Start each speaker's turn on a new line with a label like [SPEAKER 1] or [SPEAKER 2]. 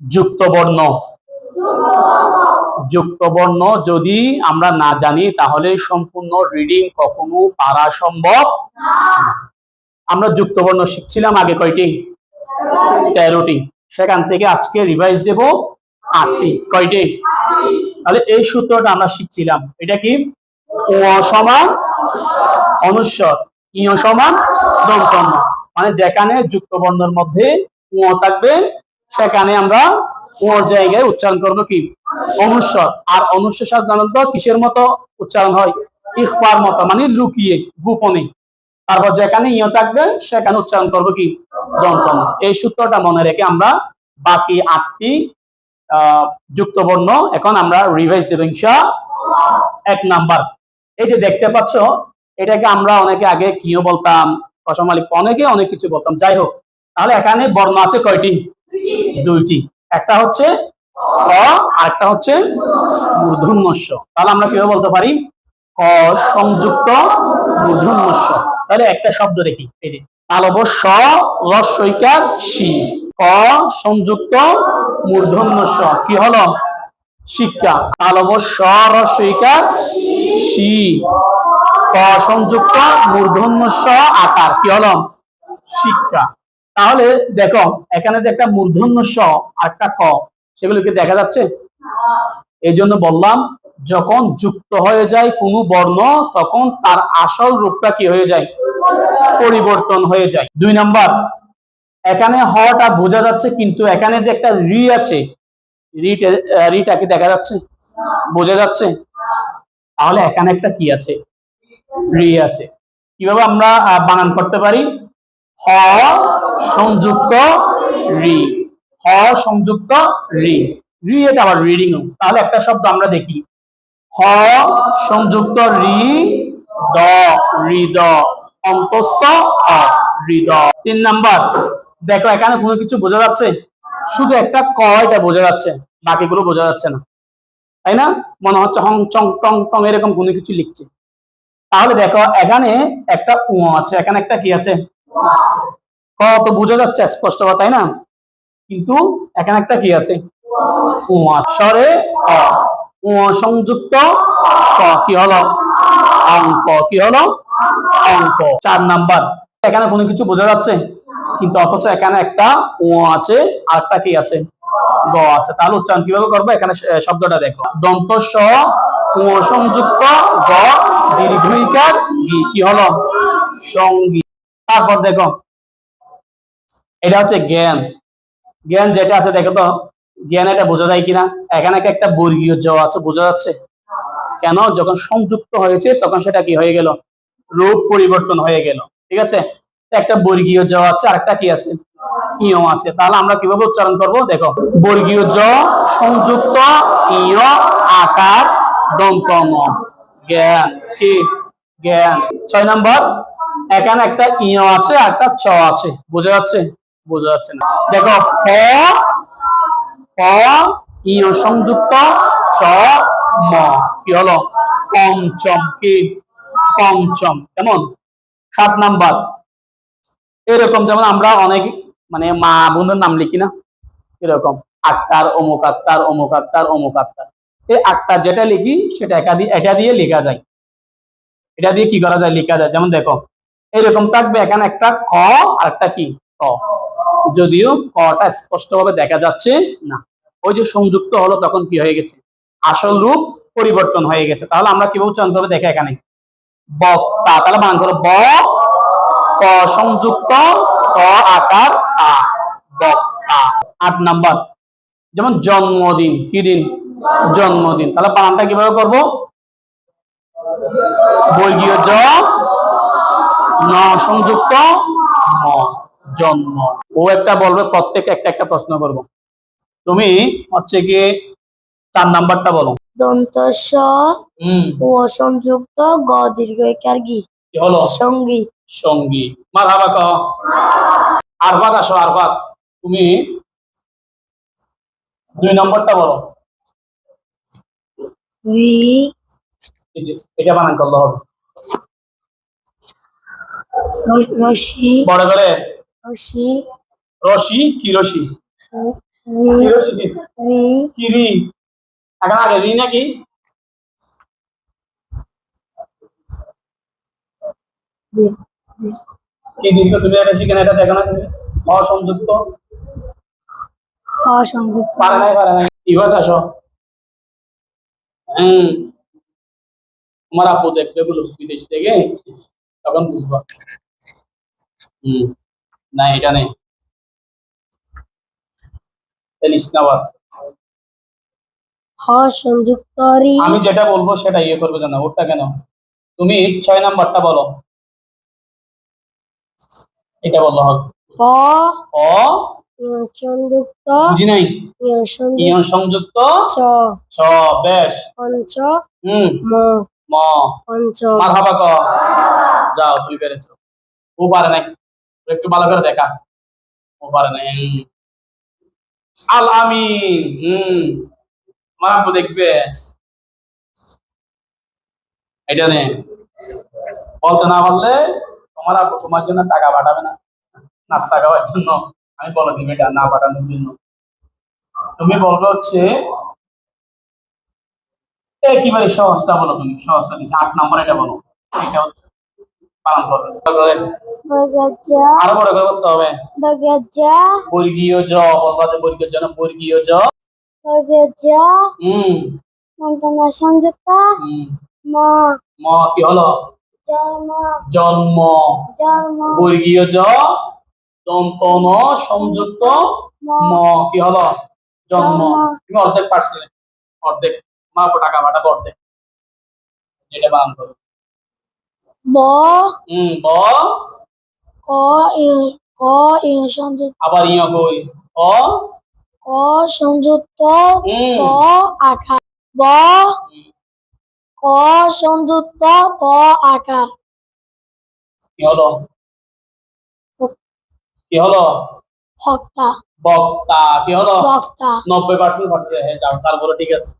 [SPEAKER 1] যুক্ত বর্ণ যুক্ত বর্ণ যদি আমরা না জানি, তাহলে সম্পূর্ণ রিডিং কখনো পারা সম্ভব আমরা যুক্ত বর্ণ শিখছিলাম আগে কয়টি? তেরোটি। সেখান থেকে আজকে রিভাইজ দেব আটটি। কয়টি? তাহলে এই সূত্রটা আমরা শিখছিলাম। এটা কি? সমান অনুস্বর। ইয় সমান মানে যেখানে যুক্ত বর্ণের মধ্যে ও থাকবে সেখানে আমরা ওর জায়গায় উচ্চারণ করব কি? অনুস্বর। আর অনুস্বর সাধারণত কিসের মতো উচ্চারণ হয়? ইফার মতো মানে লুকিয়ে গোপনে। তারপর যেখানে ইয় থাকবে সেখানে উচ্চারণ করব কি? দন্তন্য এই সূত্রটা মনে রেখে আমরা বাকি আটটি আহ, যুক্ত বর্ণ এখন আমরা রিভাইজ দেব এক নাম্বার। এই যে দেখতে পাচ্ছ এটাকে আমরা অনেকে আগে কিও বলতাম কসম মালিক অনেকে অনেক কিছু বলতাম। যাই হোক তাহলে এখানে বর্ণ আছে কয়টি? দুইটি। একটা হচ্ছে ক, আর একটা হচ্ছে মূর্ধন্যস্য। তাহলে আমরা কীভাবে বলতে পারি? ক সংযুক্ত মূর্ধন্যস্য। তাহলে একটা শব্দ দেখি। এই যে, তালব স রস্বইকার সি ক সংযুক্ত মূর্ধন্যস্য। কি হলো? শিক্ষা। তালব স রস্বইকার সি ক সংযুক্ত মূর্ধন্য স আকার। কি হলো? শিক্ষা। তাহলে দেখো, এখানে যে একটা মূর্ধন্য স আর একটা ক, সেগুলো কি দেখা যাচ্ছে? এই জন্য বললাম, যখন যুক্ত হয়ে যায় কোনো বর্ণ, তখন তার আসল রূপটা কি হয়ে যায়? পরিবর্তন হয়ে যায়। দুই নাম্বার, এখানে হটা বোঝা যাচ্ছে, কিন্তু এখানে যে একটা রি আছে, রিটা কি দেখা যাচ্ছে? বোঝা যাচ্ছে? তাহলে এখানে একটা কি আছে? রি আছে। কীভাবে আমরা বানান করতে পারি? হ সংযুক্ত রি। হ সংযুক্ত রি। রি এটা আবার রিডিং তাহলে একটা শব্দ আমরা দেখি। হ সংযুক্ত রি দ। হৃদ। অন্তস্থ হৃদ। তিন নাম্বার। দেখো, এখানে কোনো কিছু বোঝা যাচ্ছে? শুধু একটা ক এটা বোঝা যাচ্ছে। বাকিগুলো বোঝা যাচ্ছে না। তাই না? মনে হচ্ছে হং, চং, টং টং এরকম কোনো কিছু লিখছে। তাহলে দেখো, এখানে একটা উ আছে। এখানে একটা কি আছে? ক, তো বোঝা যাচ্ছে স্পষ্ট কথা, তাই না? কিন্তু এখানে একটা কি আছে? স্বরে সংযুক্ত ক হলো? অঙ্ক, কি হলো? অঙ্ক। চার নাম্বার। এখানে কোনো কিছু বোঝা যাচ্ছে? কিন্তু অথচ এখানে একটা উ আছে, আর একটা কি আছে? গ আছে। তাহলে উচ্চারণ কীভাবে করব? এখানে শব্দটা দেখো। দন্ত, স সংযুক্ত, গ, দীর্ঘিকার কি হলো? সঙ্গী। তারপর দেখো, এটা হচ্ছে জ্ঞান। জ্ঞান যেটা আছে, দেখো তো, জ্ঞান এটা বোঝা যায় কিনা? এখানে একটা বর্গীয় জ আছে, বোঝা যাচ্ছে? কেন? যখন সংযুক্ত হয়েছে, তখন সেটা কি হয়ে গেল? রূপ পরিবর্তন হয়ে গেল। ঠিক আছে? একটা বর্গীয় জ আছে আর একটা কি আছে? ইয় আছে। তাহলে আমরা কীভাবে উচ্চারণ করব? দেখো, বর্গীয় জ, সংযুক্ত, ইয়, আকার দন্ত ম জ্ঞান, কি? জ্ঞান। ছয় নম্বর এখানে একটা ইয় আছে আর একটা চ আছে। বোঝা যাচ্ছে? বোঝা যাচ্ছে না। দেখো ক ইয় সংযুক্ত, চ, ম। কি হলো? পঞ্চম কি? পঞ্চম কেমন? সাত নাম্বার। এরকম যেমন আমরা অনেক মানে মা বোনের নাম লিখি না? এরকম। আক্তার, অমুক আত্মার অমুক আক্তার অমুক আক্তার। এই আক্তার যেটা লিখি, সেটা একা দিয়ে, এটা দিয়ে লেখা যায়। এটা দিয়ে কি করা যায়? লেখা যায়। যেমন দেখো এরকম থাকবে, এখানে একটা ক, আর একটা কি? ক। যদিও কটা স্পষ্ট ভাবে দেখা যাচ্ছে না। ওই যে সংযুক্ত হলো তখন কি হয়ে গেছে? আসল রূপ পরিবর্তন হয়ে গেছে। তাহলে আমরা কীভাবে উচ্চারণ করব দেখা এখানে। বক্তা তাহলে বানান করো ব, ক সংযুক্ত, ক আকার, আ বক্তা আট নাম্বার। যেমন জন্মদিন, কি দিন? জন্মদিন। তাহলে বানানটা কীভাবে করব? বর্গীয় জ ন সংযুক্ত জন্ম ও একটা বলবে প্রত্যেক একটা একটা প্রশ্ন করব। তুমি হচ্ছে গিয়ে চার নাম্বারটা বলো।
[SPEAKER 2] দন্ত স ও সংযুক্ত গ দীর্ঘ গি।
[SPEAKER 1] হলো?
[SPEAKER 2] সঙ্গী।
[SPEAKER 1] সঙ্গী। মার হাবা কহ আরবাদ আসো আরবাদ। তুমি দুই নম্বরটা বলো। এটা বানান করলে হবে।
[SPEAKER 2] রশি।
[SPEAKER 1] বড় করে
[SPEAKER 2] রশি।
[SPEAKER 1] রশি? কি রশি? কি রি। এখন আগে রি নাকি? কি দীর্ঘ তুমি এটা শিখে এটা দেখো না তুমি? অসংযুক্ত।
[SPEAKER 2] খ সংযুক্ত
[SPEAKER 1] পারে নাই পারে নাই। ইভাস আসো। হুম তোমার আপু দেখবে বলো বিদেশ থেকে। তখন বুঝবা। হুম না এটা নেই।
[SPEAKER 2] রি
[SPEAKER 1] আমি যেটা বলব সেটা ইয়ে করবে জানো ওটা কেন? তুমি ছয় নাম্বারটা বলো। এটা বলল হবে। অ
[SPEAKER 2] সংযুক্ত
[SPEAKER 1] নাই? ইয়ন সংযুক্ত?
[SPEAKER 2] চ।
[SPEAKER 1] ছ বেশ।
[SPEAKER 2] পঞ্চ।
[SPEAKER 1] হুম।
[SPEAKER 2] ম।
[SPEAKER 1] ম।
[SPEAKER 2] পঞ্চ।
[SPEAKER 1] মারহাবা ক। যাও তুই পেরেছ ও পারে নাই। একটু ভালো করে দেখা। ও পারে নাই। আল আমিন হুম। আমার দেখবে। এটা নে। বলতে না পারলে তোমার আব্বু তোমার জন্য টাকা পাঠাবে না। নাস্তা খাওয়ার জন্য। আমি বলে দিবে এটা না পাঠানোর জন্য। তুমি বলবে হচ্ছে একেবারে সহজটা বলো তুমি? সহজটা দিচ্ছে আট নম্বর এটা বলো। এটা হচ্ছে পালন করবে ভালো করে।
[SPEAKER 2] বর্গজা
[SPEAKER 1] আরও বড় করে করতে হবে। বর্গীয় জ বলবা বর্গীয় জ বর্গীয় জ
[SPEAKER 2] বর্গজা
[SPEAKER 1] হুম।
[SPEAKER 2] মন্তনা সংযুক্ত। ম।
[SPEAKER 1] ম কি হলো?
[SPEAKER 2] জন্ম।
[SPEAKER 1] জন্ম।
[SPEAKER 2] জন্ম।
[SPEAKER 1] বর্গীয় জ দন্ত ন সংযুক্ত। ম। কি হলো? জন্ম। তুমি অর্ধেক পারছিলে। অর্ধেক। মা টাকা পাঠাবো অর্ধেক। এটা বানান করো
[SPEAKER 2] ব
[SPEAKER 1] হুম ব
[SPEAKER 2] ক ইয় ক ইয় সংযুক্ত
[SPEAKER 1] আবার ইয় কই অ
[SPEAKER 2] ক সংযুক্ত ত আকার ব ক সংযুক্ত ত আকার
[SPEAKER 1] কি হলো কি হলো
[SPEAKER 2] ভক্তা
[SPEAKER 1] বক্তা কি হলো
[SPEAKER 2] বক্তা
[SPEAKER 1] নব্বই পার্সেন্ট পার্সেন্ট হ্যাঁ যাও তারপরে ঠিক আছে।